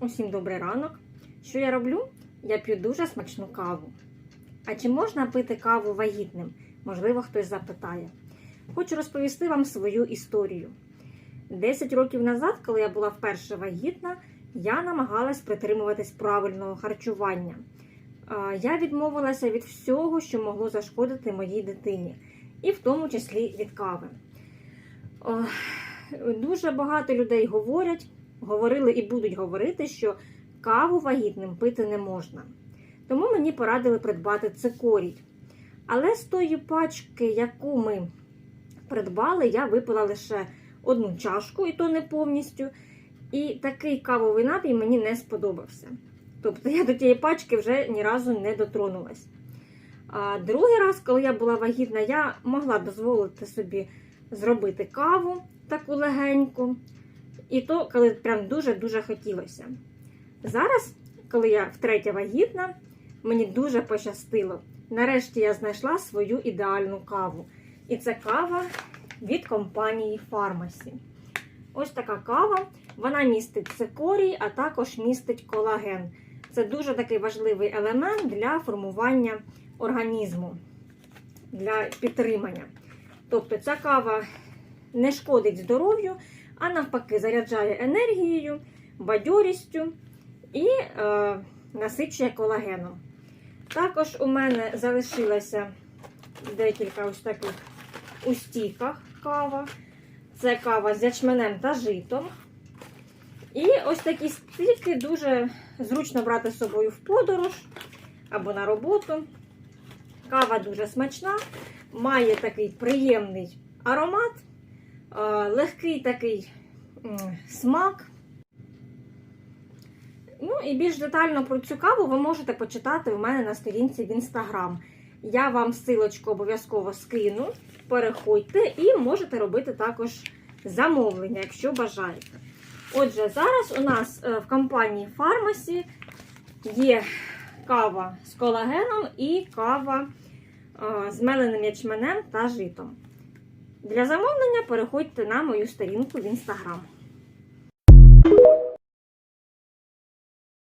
Усім добрий ранок. Що я роблю? Я п'ю дуже смачну каву. А чи можна пити каву вагітним? Можливо, хтось запитає. Хочу розповісти вам свою історію. Десять років назад, коли я була вперше вагітна, я намагалась притримуватись правильного харчування. Я відмовилася від всього, що могло зашкодити моїй дитині, і в тому числі від кави. Дуже багато людей говорять, говорили і будуть говорити, що каву вагітним пити не можна. Тому мені порадили придбати цикорій. Але з тої пачки, яку ми придбали, я випила лише одну чашку, і то не повністю. І такий кавовий напій мені не сподобався. Тобто я до тієї пачки вже ні разу не дотронулась. А другий раз, коли я була вагітна, я могла дозволити собі зробити каву таку легеньку. І то, коли прям дуже-дуже хотілося. Зараз, коли я втретє вагітна, мені дуже пощастило. Нарешті я знайшла свою ідеальну каву. І це кава від компанії Pharmacy. Ось така кава. Вона містить цикорій, а також містить колаген. Це дуже такий важливий елемент для формування організму, для підтримання. Тобто ця кава не шкодить здоров'ю, а навпаки, заряджає енергією, бадьорістю і е, насичує колагеном. Також у мене залишилося декілька ось таких у кава. Це кава з ячменем та житом. І ось такі стійки дуже зручно брати з собою в подорож або на роботу. Кава дуже смачна, має такий приємний аромат, легкий такий смак. Ну і більш детально про цю каву ви можете почитати у мене на сторінці в інстаграм. Я вам ссылочку обов'язково скину. Переходьте і можете робити також замовлення, якщо бажаєте. Отже, зараз у нас е, в компанії Pharmacy є кава з колагеном і кава е, з меленим ячменем та житом. Для замовлення переходьте на мою сторінку в інстаграм.